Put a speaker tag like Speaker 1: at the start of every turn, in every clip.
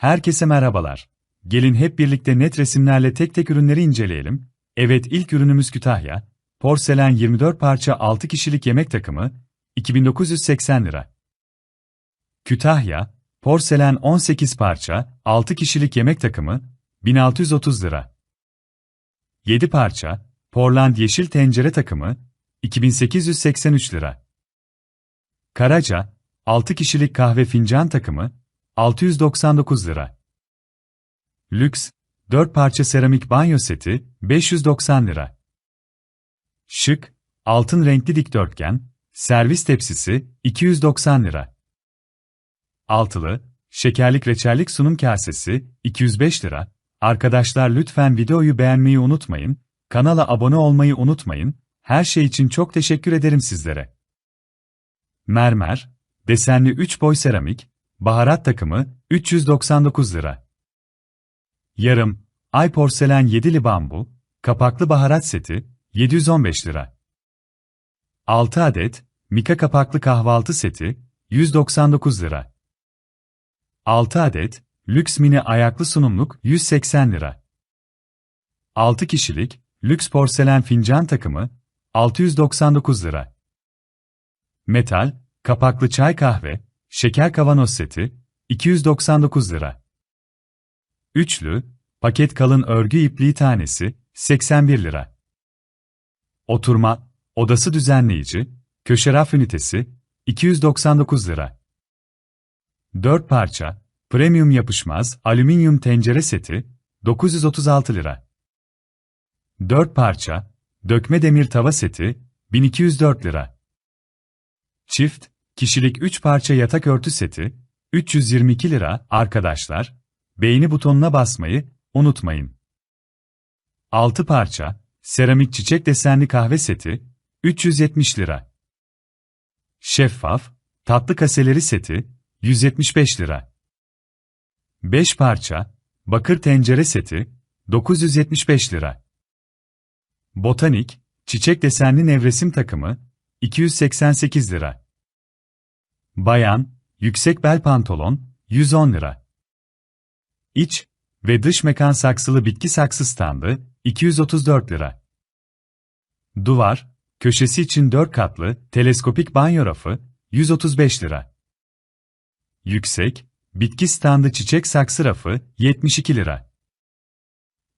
Speaker 1: Herkese merhabalar. Gelin hep birlikte net resimlerle tek tek ürünleri inceleyelim. Evet ilk ürünümüz Kütahya. Porselen 24 parça 6 kişilik yemek takımı, 2980 lira. Kütahya, porselen 18 parça, 6 kişilik yemek takımı, 1630 lira. 7 parça, Portland yeşil tencere takımı, 2883 lira. Karaca, 6 kişilik kahve fincan takımı, 699 lira. Lüks, 4 parça seramik banyo seti, 590 lira. Şık, altın renkli dikdörtgen, servis tepsisi, 290 lira. Altılı, şekerlik reçellik sunum kasesi, 205 lira. Arkadaşlar lütfen videoyu beğenmeyi unutmayın, kanala abone olmayı unutmayın, her şey için çok teşekkür ederim sizlere. Mermer, desenli 3 boy seramik, baharat takımı, 399 lira. Yarım, ay porselen 7'li bambu, kapaklı baharat seti, 715 lira. 6 adet, mika kapaklı kahvaltı seti, 199 lira. 6 adet, lüks mini ayaklı sunumluk, 180 lira. 6 kişilik, lüks porselen fincan takımı, 699 lira. Metal, kapaklı çay kahve, şeker kavanoz seti, 299 lira. Üçlü, paket kalın örgü ipliği tanesi, 81 lira. Oturma, odası düzenleyici, köşe raf ünitesi, 299 lira. 4 parça, premium yapışmaz, alüminyum tencere seti, 936 lira. 4 parça, dökme demir tava seti, 1204 lira. Çift, kişilik 3 parça yatak örtü seti, 322 lira, arkadaşlar, beğeni butonuna basmayı unutmayın. 6 parça, seramik çiçek desenli kahve seti, 370 lira. Şeffaf, tatlı kaseleri seti, 175 lira. 5 parça, bakır tencere seti, 975 lira. Botanik, çiçek desenli nevresim takımı, 288 lira. Bayan, yüksek bel pantolon, 110 lira. İç ve dış mekan saksılı bitki saksı standı, 234 lira. Duvar, köşesi için 4 katlı, teleskopik banyo rafı, 135 lira. Yüksek, bitki standı çiçek saksı rafı, 72 lira.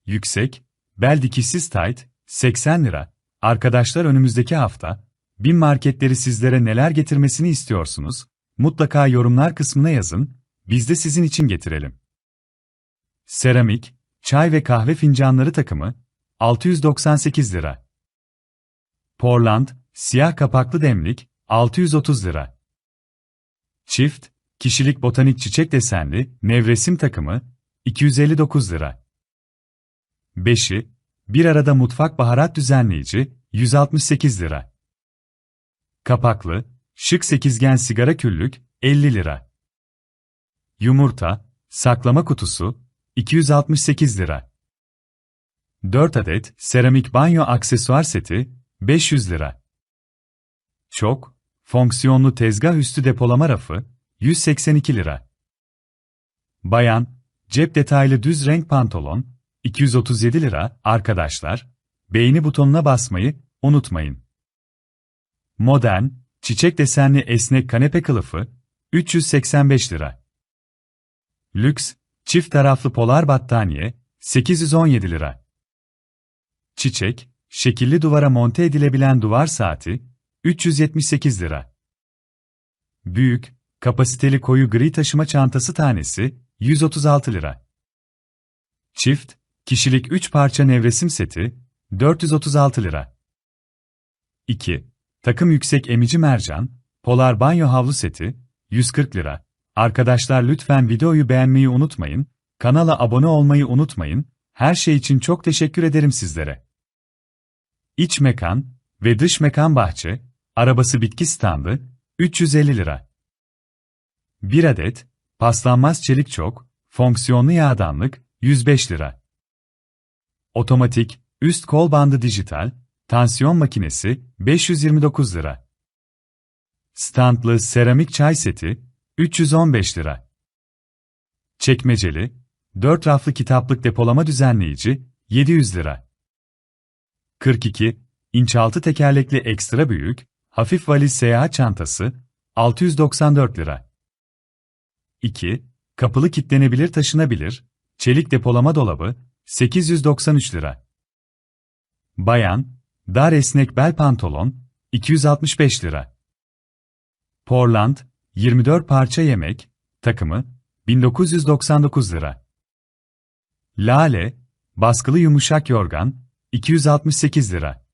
Speaker 1: Yüksek, bel dikişsiz tayt, 80 lira. Arkadaşlar önümüzdeki hafta, bin marketleri sizlere neler getirmesini istiyorsunuz? Mutlaka yorumlar kısmına yazın, biz de sizin için getirelim. Seramik, çay ve kahve fincanları takımı, 698 lira. Portland, siyah kapaklı demlik, 630 lira. Çift, kişilik botanik çiçek desenli, nevresim takımı, 259 lira. Beşi, bir arada mutfak baharat düzenleyici, 168 lira. Kapaklı, şık sekizgen sigara küllük, 50 lira. Yumurta, saklama kutusu, 268 lira. 4 adet seramik banyo aksesuar seti, 500 lira. Çok, fonksiyonlu tezgah üstü depolama rafı, 182 lira. Bayan, cep detaylı düz renk pantolon, 237 lira, arkadaşlar, beğeni butonuna basmayı unutmayın. Modern, çiçek desenli esnek kanepe kılıfı, 385 lira. Lüks, çift taraflı polar battaniye, 817 lira. Çiçek, şekilli duvara monte edilebilen duvar saati, 378 lira. Büyük, kapasiteli koyu gri taşıma çantası tanesi, 136 lira. Çift, kişilik 3 parça nevresim seti, 436 lira. 2. Takım yüksek emici mercan, polar banyo havlu seti, 140 lira. Arkadaşlar lütfen videoyu beğenmeyi unutmayın, kanala abone olmayı unutmayın, her şey için çok teşekkür ederim sizlere. İç mekan ve dış mekan bahçe, arabası bitki standı, 350 lira. 1 adet, paslanmaz çelik çok, fonksiyonlu yağdanlık, 105 lira. Otomatik, üst kol bandı dijital, tansiyon makinesi, 529 lira. Standlı seramik çay seti, 315 lira. çekmeceli, 4 raflı kitaplık depolama düzenleyici, 700 lira. 42, inç altı tekerlekli ekstra büyük, hafif valiz seyahat çantası, 694 lira. 2, kapılı kitlenebilir taşınabilir, çelik depolama dolabı, 893 lira. Bayan, dar esnek bel pantolon, 265 lira. Portland, 24 parça yemek, takımı, 1999 lira. Lale, baskılı yumuşak yorgan, 268 lira.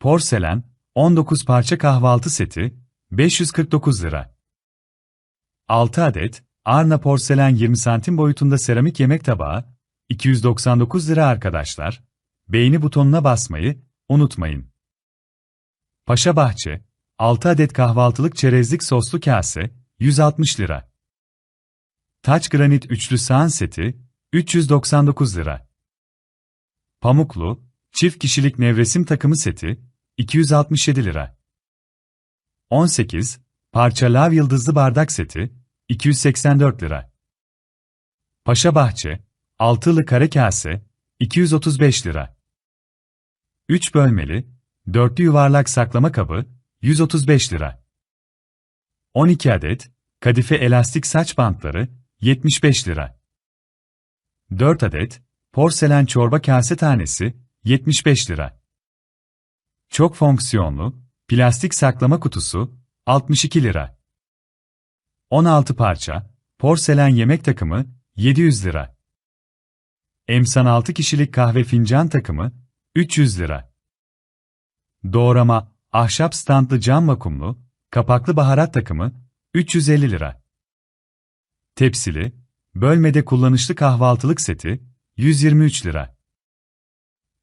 Speaker 1: Porselen, 19 parça kahvaltı seti, 549 lira. 6 adet, Arna porselen 20 santim boyutunda seramik yemek tabağı, 299 lira arkadaşlar. Beğeni butonuna basmayı unutmayın. Paşa Bahçe, 6 adet kahvaltılık çerezlik soslu kase, 160 lira. Taç granit üçlü sağan seti, 399 lira. Pamuklu, çift kişilik nevresim takımı seti, 267 lira. 18, parça lav yıldızlı bardak seti, 284 lira. Paşa Bahçe, altılı kare kase, 235 lira. 3 bölmeli, dörtlü yuvarlak saklama kabı, 135 lira. 12 adet, kadife elastik saç bantları, 75 lira. 4 adet, porselen çorba kase tanesi, 75 lira. Çok fonksiyonlu, plastik saklama kutusu, 62 lira. 16 parça, porselen yemek takımı, 700 lira. Emsan 6 kişilik kahve fincan takımı, 300 lira. Doğrama, ahşap standlı cam vakumlu, kapaklı baharat takımı, 350 lira. Tepsili, bölmede kullanışlı kahvaltılık seti, 123 lira.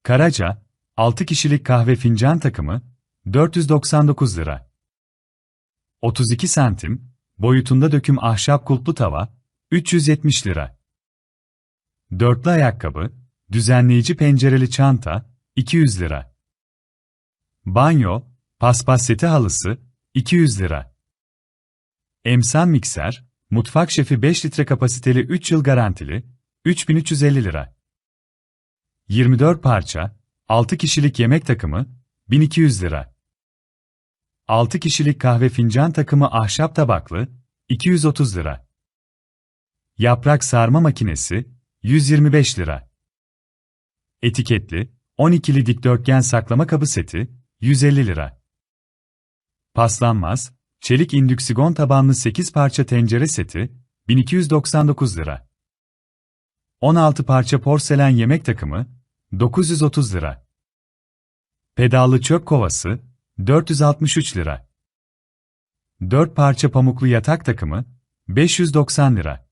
Speaker 1: Karaca, 6 kişilik kahve fincan takımı, 499 lira. 32 santim, boyutunda döküm ahşap kulplu tava, 370 lira. Dörtlü ayakkabı, düzenleyici pencereli çanta, 200 lira. Banyo, paspas seti halısı, 200 lira. Emsan mikser, mutfak şefi 5 litre kapasiteli 3 yıl garantili, 3350 lira. 24 parça, 6 kişilik yemek takımı, 1200 lira. 6 kişilik kahve fincan takımı ahşap tabaklı, 230 lira. Yaprak sarma makinesi, 125 lira. Etiketli, 12'li dikdörtgen saklama kabı seti, 150 lira. Paslanmaz, çelik indüksigon tabanlı 8 parça tencere seti, 1299 lira. 16 parça porselen yemek takımı, 930 lira. Pedallı çöp kovası, 463 lira. 4 parça pamuklu yatak takımı, 590 lira.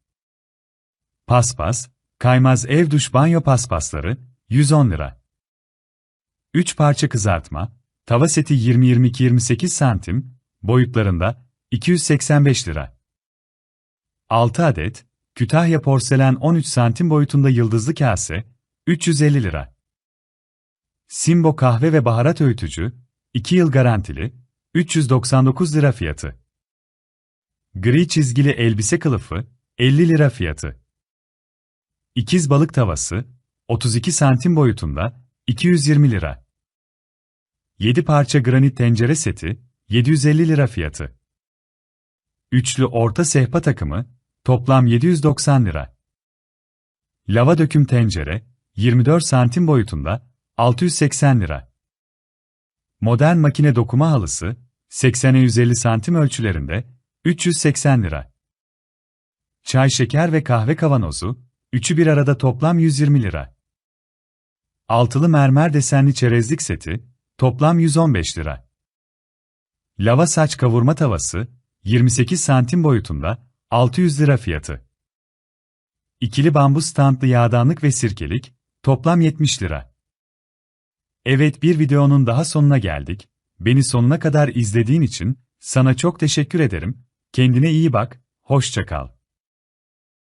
Speaker 1: Paspas, kaymaz ev duş banyo paspasları, 110 lira. 3 parça kızartma, tava seti 20-22-28 santim, boyutlarında, 285 lira. 6 adet, Kütahya porselen 13 santim boyutunda yıldızlı kase, 350 lira. Simbo kahve ve baharat öğütücü, 2 yıl garantili, 399 lira fiyatı. Gri çizgili elbise kılıfı, 50 lira fiyatı. İkiz balık tavası, 32 santim boyutunda, 220 lira. 7 parça granit tencere seti, 750 lira fiyatı. Üçlü orta sehpa takımı, toplam 790 lira. Lava döküm tencere, 24 santim boyutunda, 680 lira. Modern makine dokuma halısı, 80'e 150 santim ölçülerinde, 380 lira. Çay şeker ve kahve kavanozu, üçü bir arada toplam 120 lira. Altılı mermer desenli çerezlik seti, toplam 115 lira. Lava saç kavurma tavası, 28 santim boyutunda, 600 lira fiyatı. İkili bambu standlı yağdanlık ve sirkelik, toplam 70 lira. Evet bir videonun daha sonuna geldik. Beni sonuna kadar izlediğin için, sana çok teşekkür ederim. Kendine iyi bak, hoşça kal.